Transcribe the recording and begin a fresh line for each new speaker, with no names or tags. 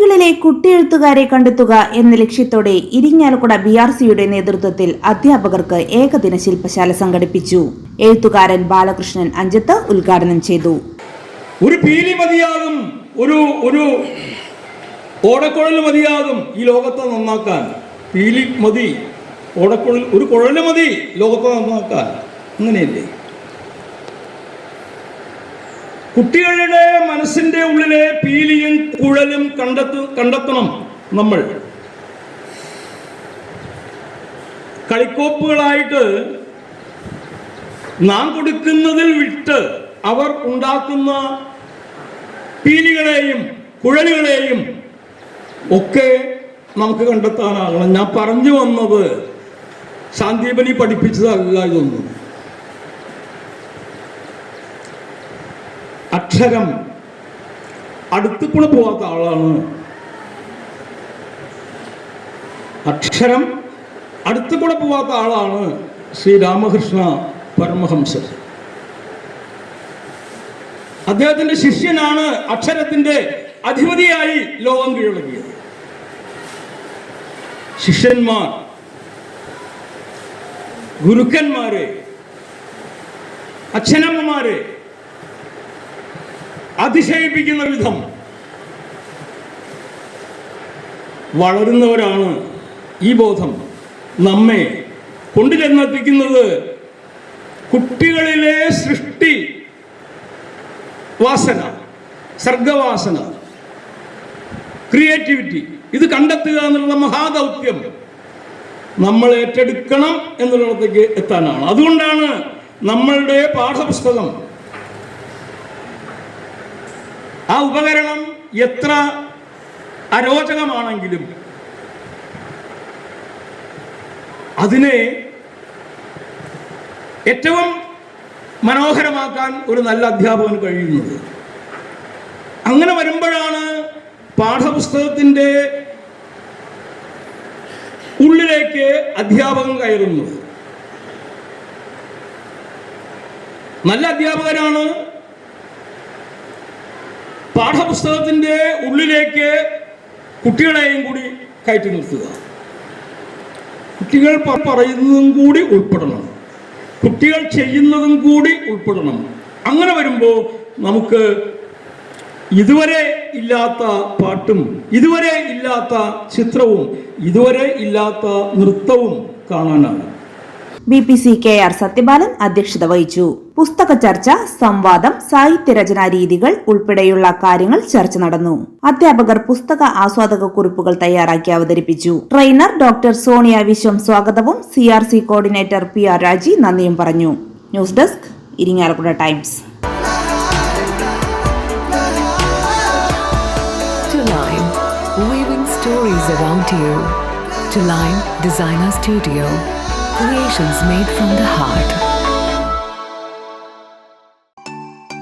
പള്ളികളിലെ കുട്ടിയെഴുത്തുകാരെ കണ്ടെത്തുക എന്ന ലക്ഷ്യത്തോടെ ഇരിങ്ങാലക്കുട ബി ആർ സിയുടെ നേതൃത്വത്തിൽ അധ്യാപകർക്ക് ഏകദിന ശില്പശാല സംഘടിപ്പിച്ചു. എഴുത്തുകാരൻ ബാലകൃഷ്ണൻ അഞ്ചത്ത് ഉദ്ഘാടനം ചെയ്തു.
ഒരു പീലി മതിയാകും ഒരു ഒരു ഓടക്കുഴൽ മതിയാകും ഈ ലോകത്തെ നന്നാക്കാൻ. പീലി മതി ഓടക്കുഴൽ ഒരു കുഴൽ മതി ലോകത്തെ നന്നാക്കാൻ. അങ്ങനെയല്ലേ? കുട്ടികളുടെ മനസ്സിന്റെ ഉള്ളിലെ പീലിയും കുഴലും കണ്ടെത്തു കണ്ടെത്തണം നമ്മൾ. കളിക്കോപ്പുകളായിട്ട് നാം കൊടുക്കുന്നതിൽ വിട്ട് അവർ ഉണ്ടാക്കുന്ന പീലികളെയും കുഴലുകളെയും ഒക്കെ നമുക്ക് കണ്ടെത്താനാകണം. ഞാൻ പറഞ്ഞു വന്നത് ശാന്തിപനി പഠിപ്പിച്ചതല്ല ഇതൊന്നും. അക്ഷരം അടുത്ത് കൂടെ പോവാത്ത ആളാണ്. അക്ഷരം അടുത്ത് കൂടെ പോവാത്ത ആളാണ് ശ്രീ രാമകൃഷ്ണ പരമഹംസർ. അദ്ദേഹത്തിന്റെ ശിഷ്യനാണ് അക്ഷരത്തിന്റെ അധിപതിയായി ലോകം കീഴടക്കിയത് ശിഷ്യന്മാർ ഗുരുക്കന്മാരെ അച്ഛനമ്മമാരെ അതിശയിപ്പിക്കുന്ന വിധം വളരുന്നവരാണ് ഈ ബോധം. നമ്മെ കൊണ്ടുചെന്നെത്തിക്കുന്നത് കുട്ടികളിലെ സൃഷ്ടി വാസന സർഗവാസന ക്രിയേറ്റിവിറ്റി. ഇത് കണ്ടെത്തുക എന്നുള്ള മഹാദൗത്യം നമ്മൾ ഏറ്റെടുക്കണം എന്നുള്ളിടത്തേക്ക് എത്താനാണ്. അതുകൊണ്ടാണ് നമ്മളുടെ പാഠപുസ്തകം ആ ഉപകരണം എത്ര അരോചകമാണെങ്കിലും അതിനെ ഏറ്റവും മനോഹരമാക്കാൻ ഒരു നല്ല അധ്യാപകൻ കഴിയുന്നത്. അങ്ങനെ വരുമ്പോഴാണ് പാഠപുസ്തകത്തിന്റെ ഉള്ളിലേക്ക് അധ്യാപകൻ കയറുന്നത്. നല്ല അധ്യാപകനാണ് പാഠപുസ്തകത്തിന്റെ ഉള്ളിലേക്ക് കുട്ടികളെയും കൂടി കയറ്റി നിർത്തുക. കുട്ടികൾ പറയുന്നതും കൂടി ഉൾപ്പെടണം. കുട്ടികൾ ചെയ്യുന്നതും കൂടി ഉൾപ്പെടണം. അങ്ങനെ വരുമ്പോൾ നമുക്ക് ഇതുവരെ ഇല്ലാത്ത പാട്ടും ഇതുവരെ ഇല്ലാത്ത ചിത്രവും ഇതുവരെ ഇല്ലാത്ത നൃത്തവും കാണാനാണ്.
B P C K R Satyabalan അധ്യക്ഷത വഹിച്ചു. പുസ്തക ചർച്ച സംവാദം സാഹിത്യരചനാ രീതികൾ ഉൾപ്പെടെയുള്ള കാര്യങ്ങൾ ചർച്ച നടന്നു. അധ്യാപകർ പുസ്തക ആസ്വാദക കുറിപ്പുകൾ തയ്യാറാക്കി അവതരിപ്പിച്ചു. ട്രെയിനർ ഡോക്ടർ സോണിയ വിശ്വം സ്വാഗതവും C R C coordinator P R Raji നന്ദിയും പറഞ്ഞു. News desk Irinjalakuda times.
Designer Studio, creations made from the heart.